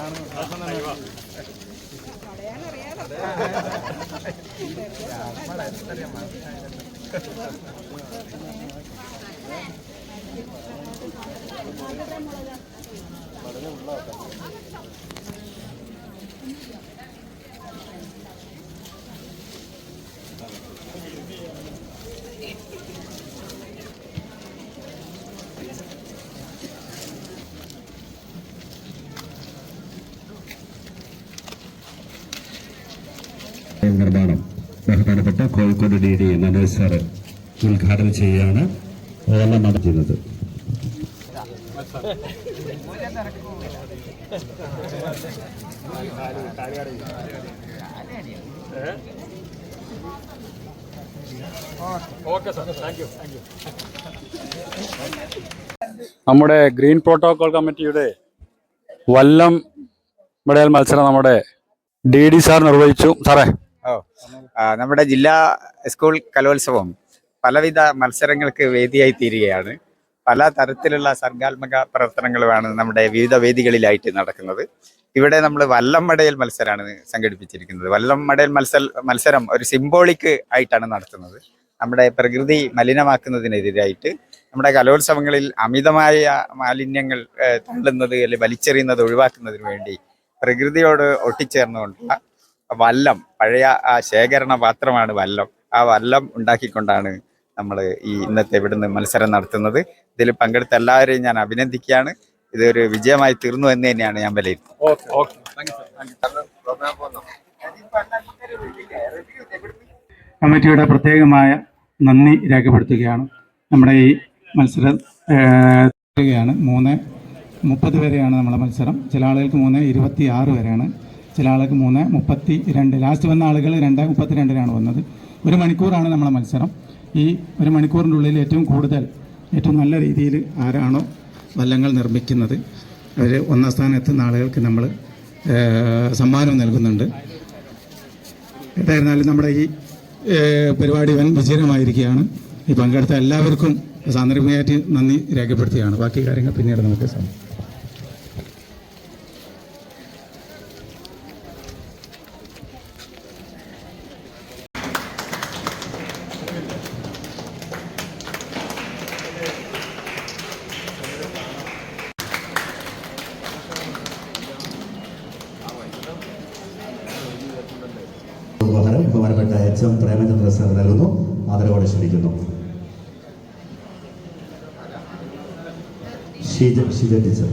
പറയാനറിയാലോ നിർമ്മാണം ബഹുമാനപ്പെട്ട Kozhikode D D Manoj sir ഉദ്ഘാടനം ചെയ്യുകയാണ്. അതെല്ലാം നടത്തുന്നത് നമ്മുടെ ഗ്രീൻ പ്രോട്ടോകോൾ കമ്മിറ്റിയുടെ വല്ലം വിടയൽ മത്സരം നമ്മുടെ ഡി ഡി സാർ നിർവഹിച്ചു. സാറേ ഓ. നമ്മുടെ ജില്ലാ സ്കൂൾ കലോത്സവം പലവിധ മത്സരങ്ങൾക്ക് വേദിയായി തീരുകയാണ്. പല തരത്തിലുള്ള സർഗാത്മക പ്രവർത്തനങ്ങളുമാണ് നമ്മുടെ വിവിധ വേദികളിലായിട്ട് നടക്കുന്നത്. ഇവിടെ നമ്മൾ വല്ലം മടയൽ മത്സരമാണ് സംഘടിപ്പിച്ചിരിക്കുന്നത്. വല്ലം മടയൽ മത്സര മത്സരം ഒരു സിംബോളിക് ആയിട്ടാണ് നടത്തുന്നത്. നമ്മുടെ പ്രകൃതി മലിനമാക്കുന്നതിനെതിരായിട്ട് നമ്മുടെ കലോത്സവങ്ങളിൽ അമിതമായ മാലിന്യങ്ങൾ തള്ളുന്നത് അല്ലെങ്കിൽ വലിച്ചെറിയുന്നത് ഒഴിവാക്കുന്നതിന് വേണ്ടി പ്രകൃതിയോട് ഒട്ടിച്ചേർന്നുകൊണ്ടുള്ള വല്ലം പഴയ ആ ശേഖരണ പാത്രമാണ് വല്ലം. ആ വല്ലം ഉണ്ടാക്കിക്കൊണ്ടാണ് നമ്മൾ ഈ ഇന്നത്തെ ഇവിടുന്ന് മത്സരം നടത്തുന്നത്. ഇതിൽ പങ്കെടുത്ത എല്ലാവരെയും ഞാൻ അഭിനന്ദിക്കുകയാണ്. ഇതൊരു വിജയമായി തീർന്നു എന്ന് തന്നെയാണ് ഞാൻ വിലയിരുത്തുന്നത്. കമ്മിറ്റിയുടെ പ്രത്യേകമായ നന്ദി രേഖപ്പെടുത്തുകയാണ്. നമ്മുടെ ഈ മത്സരം മൂന്ന് മുപ്പത് വരെയാണ് നമ്മുടെ മത്സരം. ചില ആളുകൾക്ക് മൂന്ന് ഇരുപത്തി ആറ് വരെയാണ്. ചില ആളുകൾക്ക് മൂന്ന് മുപ്പത്തി രണ്ട് ലാസ്റ്റ് വന്ന ആളുകൾ രണ്ട് മുപ്പത്തി രണ്ടിനാണ് വന്നത്. ഒരു മണിക്കൂറാണ് നമ്മുടെ മത്സരം. ഈ ഒരു മണിക്കൂറിന്റെ ഉള്ളിൽ ഏറ്റവും കൂടുതൽ ഏറ്റവും നല്ല രീതിയിൽ ആരാണോ വല്ലങ്ങൾ നിർമ്മിക്കുന്നത്. അവർ ഒന്നാം സ്ഥാനം എത്തുന്ന ആളുകൾക്ക് നമ്മൾ സമ്മാനം നൽകുന്നുണ്ട്. ഏതായിരുന്നാലും നമ്മുടെ ഈ പരിപാടി വൻ വിജയമായിരിക്കുകയാണ്. ഈ പങ്കെടുത്ത എല്ലാവർക്കും സാന്ദർഭികമായിട്ട് നന്ദി രേഖപ്പെടുത്തുകയാണ്. ബാക്കി കാര്യങ്ങൾ പിന്നീട് നമുക്ക് സം- ബഹുമാനപ്പെട്ട എച്ച് എം പ്രേമചന്ദ്ര സാർ നൽകുന്നു. ആദരവോടെ ക്ഷണിക്കുന്നു. ഷീജ ഷീജ ടീച്ചർ.